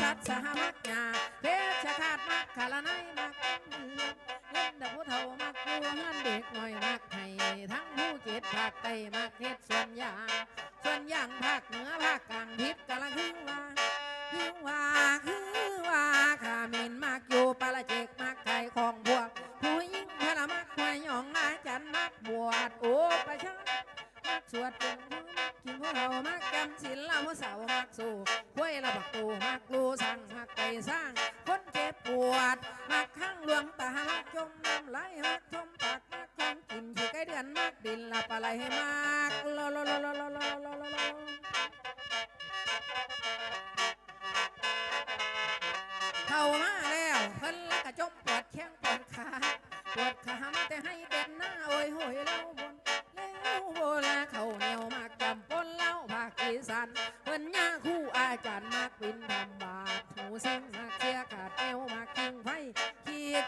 สัตสหมักยาเพชรขาดมักขลนายมักเมืองเล่นดับผู้เฒ่ามักผู้เฮือนเด็กหน่อยมักให้ทั้งผู้เจ็ดภาคใต้มักเฮ็ดส่วนยางส่วนย่างภาคเหนือภาคกลางพิษกะละคือว่าคือว่าคือว่าขามินมักอยู่ปละเจกมักไข่ของพวกผู้หญิงพระมักควายหยองอาจันมักบวชโอ้ประชามักสวดเป็นผู้มักกินผู้ เฒ่ามักจำศีลละผู้สาวมักสู้ห้วยละบักตูมักลูสั่งมักไปสร้าง คนเจ็บปวด มักข้างหลวงตามักจมน้ำไหลมักชมปากมักของกินขี้ไก่เดือนมักดินละปลาไหลให้มักโลโลโลโลโลโลโลโลโลเข้ามาแล้วเพิ่นละกะจมปวดแข้งปวดขาปวดขา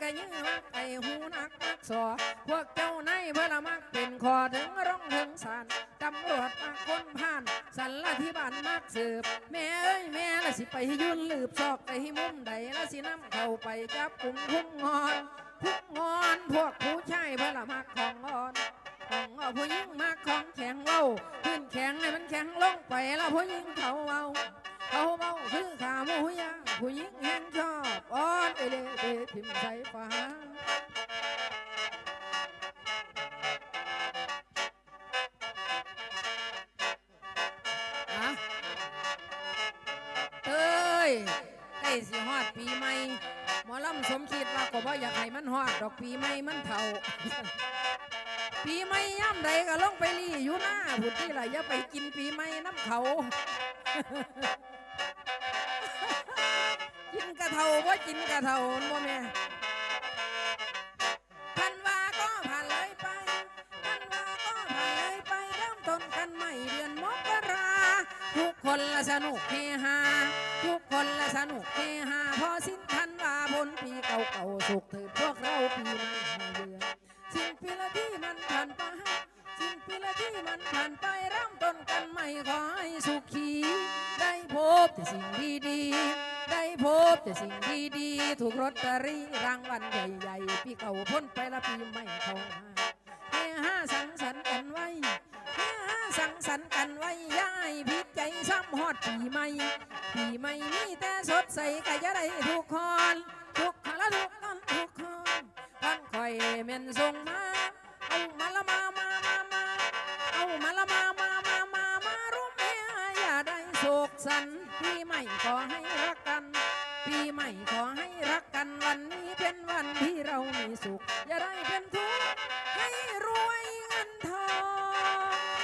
กระยือมากไอหูนักมักสอพวกเจ้านายเพิ่นละมักเป็นคอถึงร้องถึงสารตำรวจมากคนผ่านสันละที่บ้านมักสืบ แม่เอ้ยแม่ละสิไปยุ่นลืบซอกไปให้มุมใดละสิน้ำเข้าไปจับกลุ่มพุ่งงอนพุ่งงอนพวกผู้ชายเพื่อละมักของอ่อนของอ่อนผู้หญิงมักของแข็งเว้าขึ้นแข็งให้มันแข็งลงไปละผู้หญิงเขาเว้า เขาเว้าคือขาหมูยาผู้หญิงแห้งชอบอ่อนเอเลเดทิมใส่ฟ้าอะเอ้ยใกล้สิฮอดปีใหม่หมอลำสมคิดว่าก็บ่อยากให้มันฮอดดอกปีใหม่มันเฒ่าปีใหม่ย่ำใดก็ลงไปรีอยู่หน้าพุดที่ล่ะอย่าไปกินปีใหม่น้ำเขา กินกะเทาว่ากินกะเทาบ่แม่พันวาก็ผ่านเลยไปพันวาก็ผ่านเลยไปเริ่มต้นกันใหม่เดือนมกราทุกคนละสนุกเฮฮาทุกคนละสนุกเฮฮาพอสิ้นทันว่าบนปีเก่าๆสุขถือพวกเราปีใหม่มาเยือนสิ้นปีละที่มันผ่านไปสิ้นปีละที่มันผ่านไปเริ่มต้นกันใหม่ขอให้สุขีได้พบแต่สิ่งดีๆได้พ บแต่สิ่งดีๆถูกรถตรีรางวัลใหญ่ๆปีเก่าพ้นไปและปีใหม่เข้ามาเฮฮาสังสรรค์กันไว้เฮฮาสังสรรค์กันไว้ย้ายพิษใจซ้ำฮอดปีใหม่ปีใหม่มีแต่สดใสก็จะได้ทุกคนทุกคนละทุกคนทุกคนวันคอยเมนส่งมาเอามาละมามามามาเอามาละมามามามามาร่มเฮฮาอย่าได้โศกสันปีใหม่ขอให้รัก ปีใหม่ขอให้รักกันวันนี้เป็นวันที่เรามีสุข อย่าได้เป็นทุกข์ให้รวยเงินทอง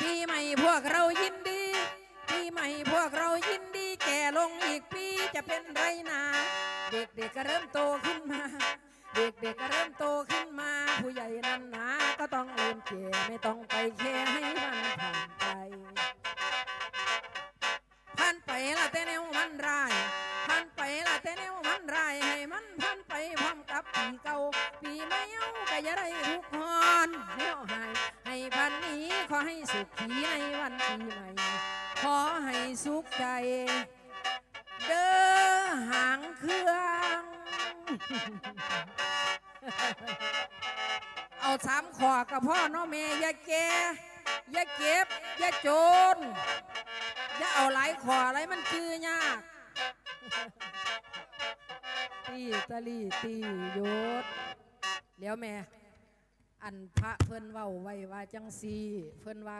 ปีใหม่พวกเรายินดีปีใหม่พวกเรายินดีแก่ลงอีกปีจะเป็นไรนาเด็กๆก็เริ่มโตขึ้นมา เด็กๆก็เริ่มโตขึ้นมา ผู้ใหญ่นั้นหนาก็ต้องเริ่มแก่ไม่ต้องไปแค่ให้มันผ่าน ขอให้สุขีในวันปีใหม่ ขอให้สุขใจ เด้อหางเครื่อง เอาสามขอกับพ่อน้องเมย์อย่าแกอย่าเก็บ อย่าโจรอย่าเอาหลายขออะไรมันคือยากตีตะลีตีโยศแล้วแม่ อันพระเพิ่นเว้าไว้ว่าจังซีเพิ่นว่า